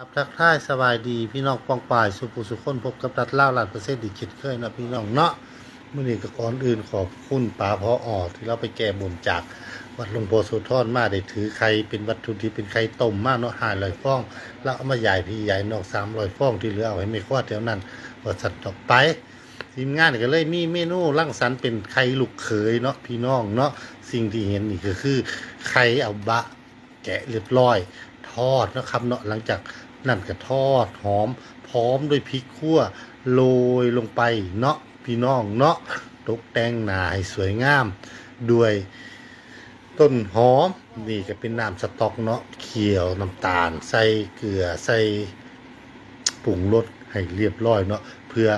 ครับทักทายสบายดีพี่น้องปองปายสุภูสุคนพบกับตัดเล่าหลานเปร์เซ็นต์ดีคิดเคยนะพี่น้องเนาะเมื่อนี้ก็ก่อนอื่นขอบคุณป๋าพอออที่เราไปแก้บนจากวัดหลวงโพธิ์โสุทอนมาได้ถือไข่เป็นวัตถุดิบเป็นไข่ต้มมากเนาะหาลอยฟอง แล้วเอามาใหญ่พี่ใหญ่นอกสามรอยฟองที่เหลือเอาไว้ไม่คว้าแถวนั้นว่าสัตว์ต่อไปทีมงานก็เลยมีเมนูร่างสรรค์เป็นไข่ลูกเขยเนาะพี่น้องเนาะสิ่งที่เห็นนี่ก็คือไข่เอาบะ แกะเรียบร้อย ทอดนะครับเนาะหลังจาก นั่นก็ทอดหอม พร้อมด้วยพริกขั่วโรยลงไปเนาะพี่น้องเนาะตกแต่งหนาให้สวยงาม ด้วยต้นหอมนี่ก็เป็นน้ำสต๊อกเนาะเขียวน้ำตาล ใส่เกลือใส่ปรุงรสให้เรียบร้อยเนาะเพื่อ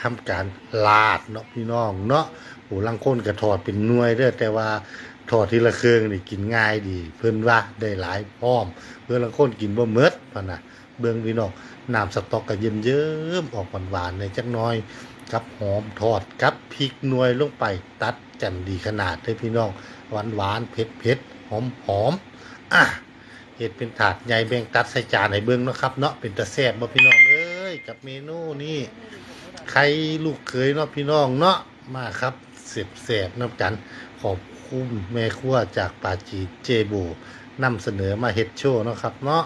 ทำการลาดเนาะพี่น้องเนาะโหลังค้นก็ทอดเป็นน่วยเด้อแต่ว่าทอดทีละเครื่องนี่กินง่ายดี เพิ่นว่าได้หลายพร้อม เพื่อลังค้นกินบ่เมดพะนะ เบิ่งพี่น้องน้ำสต๊อกก็เยิ้มเยิ้มออกหวานๆในจักหน้อยกับหอมทอดกับพริกหน่วยลงไปตัดกันดีขนาดเลยพี่น้องหวานหวานเผ็ดเผ็ดหอมหอมอะเห็ดเป็นถาดใหญ่แบ่งตัดใส่จานให้เบิ่งนะครับเนาะเป็นตะแซ่บบ่พี่น้องเอ้ยกับเมนูนี่ใครลูกเคยเนาะพี่น้องเนาะมาครับเสียบแสบๆน้ำกันขอบคุณแม่ครัวจากปาจีเจโบนำเสนอมาเฮ็ดโชว์เนาะครับเนาะ